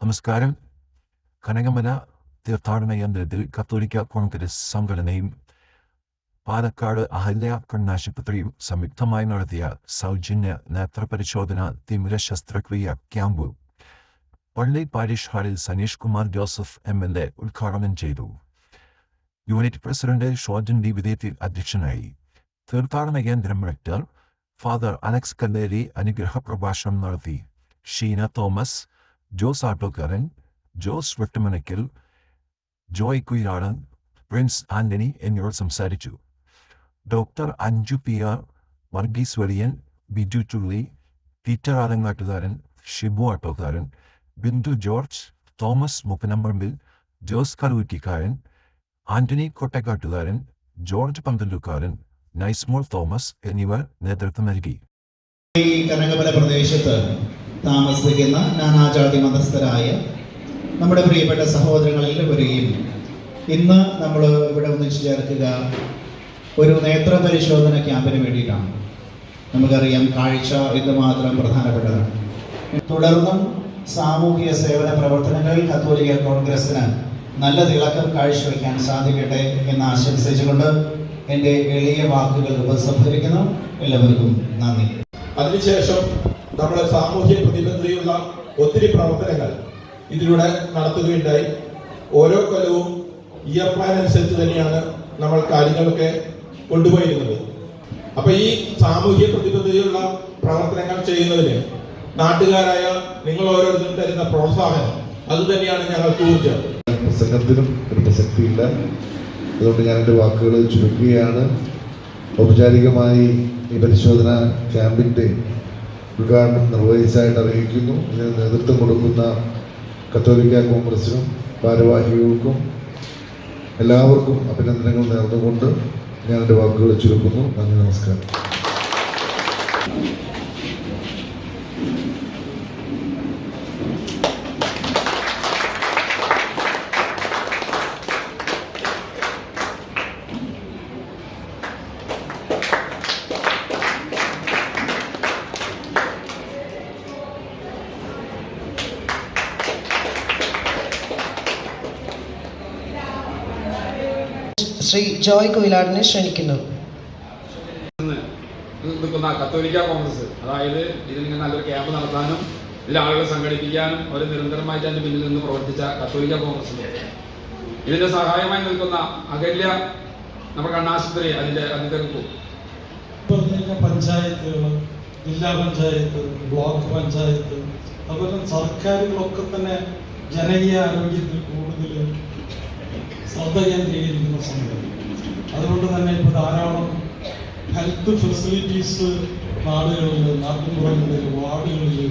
നമസ്കാരം. കനകമല തീർത്ഥാടന കേന്ദ്രത്തിൽ കത്തോലിക്ക കോൺഗ്രസ് സംഘടനയും പാലക്കാട് അഹല്യ കണ്ണാശുപത്രിയും സംയുക്തമായി നടത്തിയ സൗജന്യ നേത്രപരിശോധന തിമിര ശസ്ത്രക്രിയ ക്യാമ്പ് പള്ളി പാരിഷ് ഹാളിൽ Saneesh Kumar Joseph M L A ഉദ്ഘാടനം ചെയ്തു. യൂണിറ്റ് പ്രസിഡന്റ് ഷോജൻ ഡി വിധേയത്തിൽ അധ്യക്ഷനായി. തീർത്ഥാടന കേന്ദ്രം റെക്ടർ ഫാദർ അലക്സ് കല്ലേരി അനുഗ്രഹ പ്രഭാഷണം നടത്തി. ഷീന തോമസ് ജോസ് ആട്ടോക്കാരൻ ജോസ് വെട്ടുമനയ്ക്കൽ ജോയ് കുയിലാണ് പ്രിൻസ് ആന്റണി എന്നിവർ സംസാരിച്ചു. Doctor Anju P R Varghese Valiyan Biju Chulli Peter Alangattukaran Shibu Attokkaran Bindu George Thomas Muppanamparambil Jose Karuvittikkaran Antony Kottakkattukaran George Panthalukkaran Nicemol Thomas എന്നിവർ നേതൃത്വം നൽകി. കനകമല പ്രദേശത്ത് താമസിക്കുന്ന നാനാജാതി മതസ്ഥരായ നമ്മുടെ പ്രിയപ്പെട്ട സഹോദരങ്ങളെല്ലാവരെയും ഇന്ന് നമ്മൾ ഇവിടെ ഒന്നിച്ചു ചേർക്കുക ഒരു നേത്ര പരിശോധന ക്യാമ്പിന് വേണ്ടിയിട്ടാണ്. നമുക്കറിയാം കാഴ്ച ഇത് മാത്രം പ്രധാനപ്പെട്ടതാണ്. തുടർന്നും സാമൂഹിക സേവന പ്രവർത്തനങ്ങളിൽ കത്തോലിക്ക കോൺഗ്രസിന് നല്ല തിളക്കം കാഴ്ചവെക്കാൻ സാധിക്കട്ടെ എന്ന് ആശംസിച്ചുകൊണ്ട് എന്റെ എളിയ വാക്കുകൾ ഉപസംഹരിക്കുന്നു. എല്ലാവർക്കും നന്ദി. അതിനുശേഷം നമ്മുടെ സാമൂഹ്യ പ്രതിബദ്ധതയുള്ള ഒത്തിരി പ്രവർത്തനങ്ങൾ ഇതിലൂടെ നടത്തുകയുണ്ടായി. ഓരോ കൊല്ലവും ഇയർ പ്ലാൻ അനുസരിച്ച് തന്നെയാണ് നമ്മൾ കാര്യങ്ങളൊക്കെ കൊണ്ടുപോയിരുന്നത്. അപ്പൊ ഈ സാമൂഹ്യ പ്രതിബദ്ധതയുള്ള പ്രവർത്തനങ്ങൾ ചെയ്യുന്നതിന് നാട്ടുകാരായ നിങ്ങൾ ഓരോരുത്തരും തരുന്ന പ്രോത്സാഹനം അത് തന്നെയാണ് ഞങ്ങൾക്ക് ഊർജം. പ്രസംഗത്തിനും ഒരു പ്രസക്തിയില്ല അതുകൊണ്ട് ഞാൻ എന്റെ വാക്കുകൾ ചുരുക്കുകയാണ്. ഔപചാരികമായി ഈ പരിശോധന ക്യാമ്പിന്റെ ഉദ്ഘാടനം നിർവഹിച്ചതായിട്ട് അറിയിക്കുന്നു. ഇതിന് നേതൃത്വം കൊടുക്കുന്ന കത്തോലിക്ക കോൺഗ്രസിനും ഭാരവാഹികൾക്കും എല്ലാവർക്കും അഭിനന്ദനങ്ങൾ നേർന്നുകൊണ്ട് ഞാൻ എന്റെ വാക്കുകൾ ചുരുക്കുന്നു. നന്ദി നമസ്കാരം. ശ്രീ ജോയ് കൊയിലാടിനെ ക്ഷണിക്കുന്നു. നിൽക്കുന്ന കത്തോലിക്ക കോൺഗ്രസ്. അതായത് ഇതിലിങ്ങനെ നല്ലൊരു ക്യാമ്പ് നടത്താനും ഇതിൽ ആളുകളെ സംഘടിപ്പിക്കാനും ഒരു നിരന്തരമായിട്ട് അതിന്റെ പിന്നിൽ നിന്ന് പ്രവർത്തിച്ച കത്തോലിക്ക കോൺഗ്രസിന്റെ. ഇതിന്റെ സഹായമായി നിൽക്കുന്ന അകല്യ നമ്മുടെ കണ്ണാശുപത്രി അതിന്റെ അധികൃതർക്കും പറഞ്ഞ പഞ്ചായത്തുകൾ ജില്ലാ പഞ്ചായത്ത് ബ്ലോക്ക് പഞ്ചായത്ത് അതുപോലെ സർക്കാരുകളൊക്കെ തന്നെ ജനകീയ ആരോഗ്യത്തിൽ കൂടുതൽ ശ്രദ്ധ കേന്ദ്രീകരിക്കുന്ന സമയം. അതുകൊണ്ട് തന്നെ ഇപ്പോൾ ധാരാളം ഹെൽത്ത് ഫെസിലിറ്റീസ് നാടുകളിൽ നാട്ടിൻപുറങ്ങളിൽ വാർഡുകളിൽ